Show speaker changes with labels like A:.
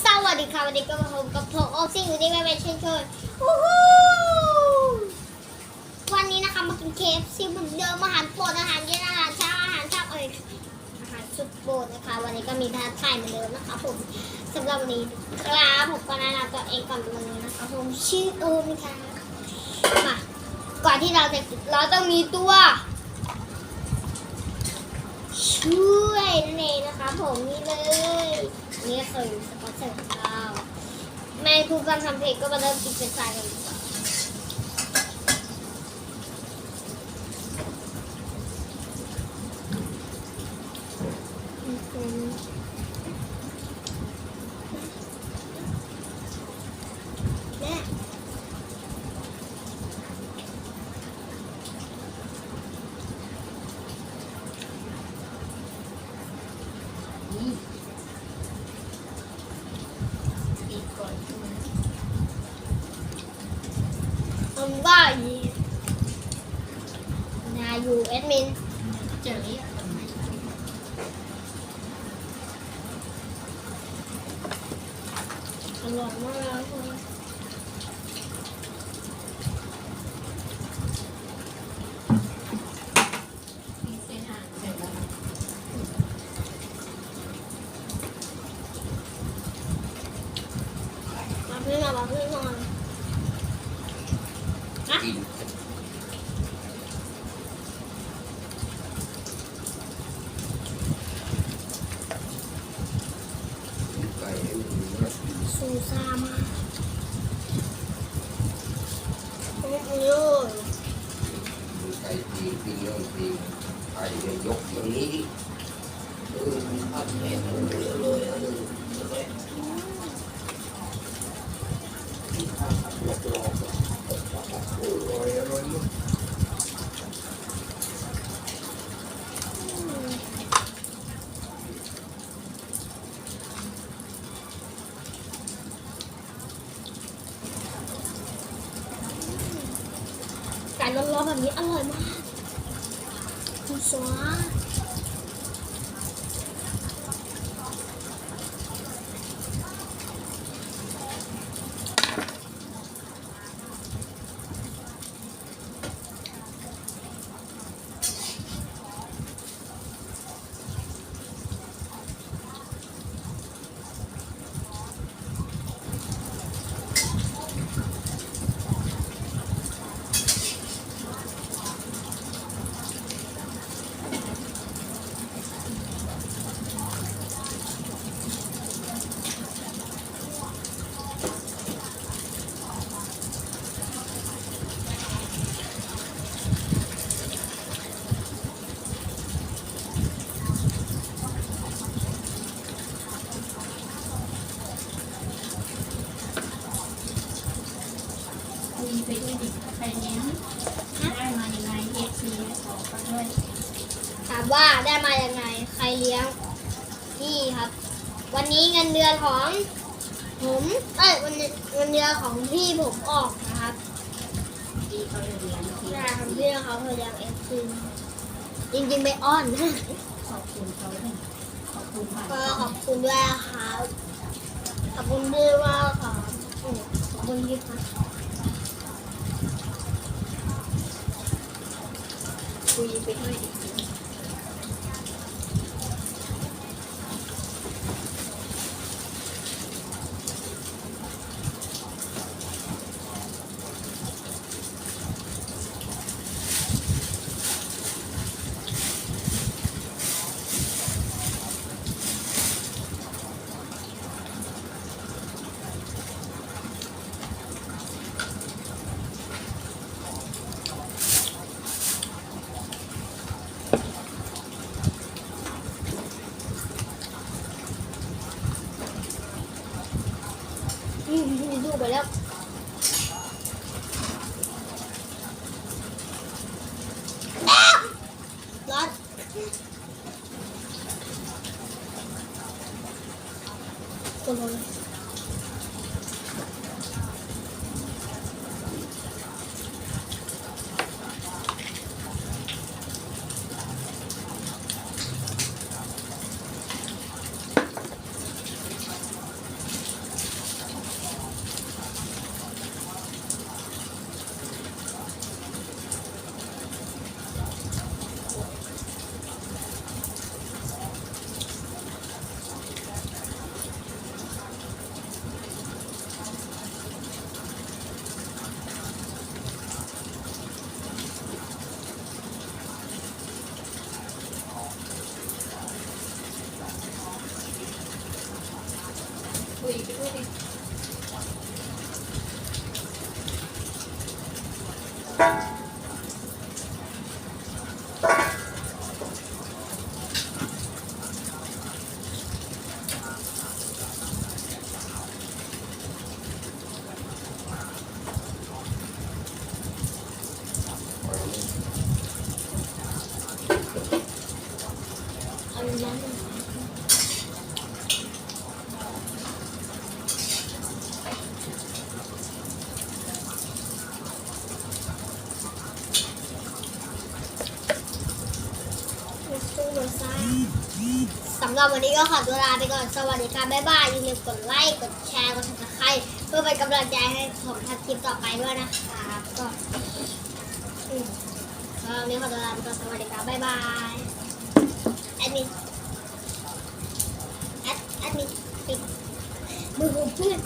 A: สวัสดีค่ะวันนี้ก็มาพบกับผมโอซิ่งอยู่ที่แม่เป็นเช่นเคยวู้ฮู้วันนี้นะคะมากินเคฟซีเหมือนเดิมอาหารโปรดอาหารเย็นอาหารเช้าอาหารเช้าเอ้ยอาหารสุดโปรดนะคะ วันนี้ก็มีทาไทยเหมือนเดิมนะคะผมสำหรับวันนี้ครับผมก็แนะนำตัวเองก่อนวันนี้นะคะผมชื่อโอมค่ะมาก่อนที่เราจะเราต้องมีตัว ช่วยนั่นเองนะคะ ผมนี่เลยนี่คือ สปอนเขาแม่พูกันทำเพลงก็มาเริ่มกินเป็นสายกันดีกว่าแม่
B: ปีก่อนใช่ไหม
A: ผมว่าอีนาอยู่แอดมิน
B: เจอ
A: อร่อยมากเลย
B: มีเส้นห่างเสร็จแล้ว
A: มาเพื่อนมามาเพื่อนมานะ
C: กิน ไก่ให้มันรู้ว่า
A: ซูซ่ามาก โอ้โห
C: มีไก่ปีนปีนโน่นปีนไก่เนี่ยยกอย่างนี้ดิเออมันพัดแม่มันเลยเลยเออเลยหลอกหลอกโอ้ยอร่อยมาก
A: ไก่ร้อนๆ แบบนี้อร่อยมากคุณสวา
B: คุยไปด้วยดิใครเลี้ยงได้มายังไงเอฟซีขอกันด้วย
A: ถามว่าได้มาอยังไง ใครเลี้ยง นี่ครับ วันนี้เงินเดือนของ ผมเอ้ยวันนี้เงินเดือนของพี่ผมออกนะครับ
B: ดีเขาเลยเลี้ยงที
A: ใช่ครับพี่เขาเคยเลี้ยงเอฟซีจริงๆไปอ้อน
B: ขอบคุณเขาด้วยขอบคุณผ่าน
A: ก็ขอบคุณด้วยครับขอบคุณด้วยว่าครับโอ้ขอบคุณที่ครับ
B: คุยไปด้วย ดิ
A: อืมดูไปแล้วอ้าวร้อนคนร้อน
B: คุยไปด้วยดิ
A: เอ สู้บนซ้ายสำหรับวันนี้ก็ขอตัวลาไปก่อน สวัสดีค่ะ บ๊ายบาย อย่าลืมกดไลค์ กดแชร์ กดติดตามเพื่อเป็นกำลังใจให้ผมทำคลิปต่อไปด้วยนะคะก็อืมสำหรับวันนี้ขอตัวลาไปก่อน สวัสดีค่ะ บ๊ายบายแอดมินแอดแอดมินปิดมือของเพื่อน